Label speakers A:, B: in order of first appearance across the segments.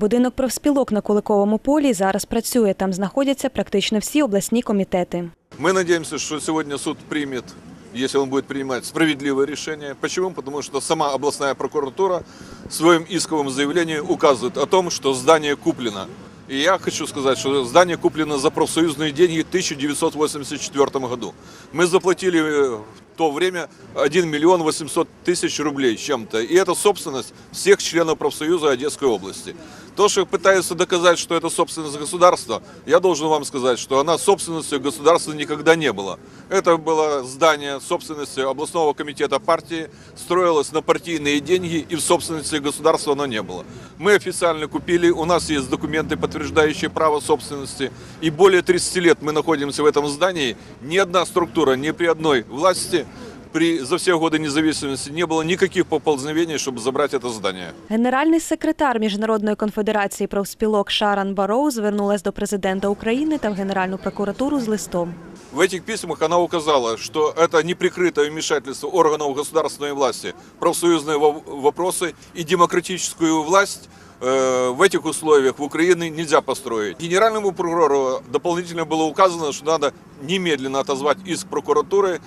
A: Будинок профспілок на Куликовому полі зараз працює. Там знаходяться практично всі обласні комітети.
B: Мы надеемся, что сегодня суд примет, если он будет принимать справедливое решение. Почему? Потому что сама областная прокуратура в своем исковом заявлении указывает о том, что здание куплено. И я хочу сказать, что здание куплено за профсоюзные деньги в 1984 году. Мы заплатили э, в то время 1 миллион 800 тысяч рублей с чем-то. И это собственность всех членов профсоюза Одесской области. То, что пытаются доказать, что это собственность государства, я должен вам сказать, что она собственностью государства никогда не была. Это было здание собственности областного комитета партии, строилось на партийные деньги, и в собственности государства оно не было. Мы официально купили, у нас есть документы, подтверждающие право собственности, и более 30 лет мы находимся в этом здании. Ни одна структура, ни при одной власти при, за все годы независимости не было никаких поползновений, чтобы забрать это здание.
A: Генеральний секретар Міжнародної конфедерації профспілок Шаран Бароу звернулась до президента України та в Генеральну прокуратуру з листом.
B: В этих письмах она указала, что это неприкрытое вмешательство органов государственной власти, в профсоюзные во- вопросы и демократическую власть э, в этих условиях в Украине нельзя построить. Генеральному прокурору дополнительно было указано, что надо немедленно отозвать иск прокуратуры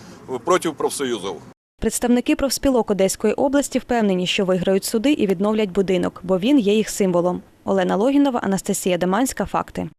B: против профсоюзов.
A: Представники профспілок Одеської області впевнені, що виграють суди і відновлять будинок, бо він є їх символом. Олена Логінова, Анастасія Деманська. Факти.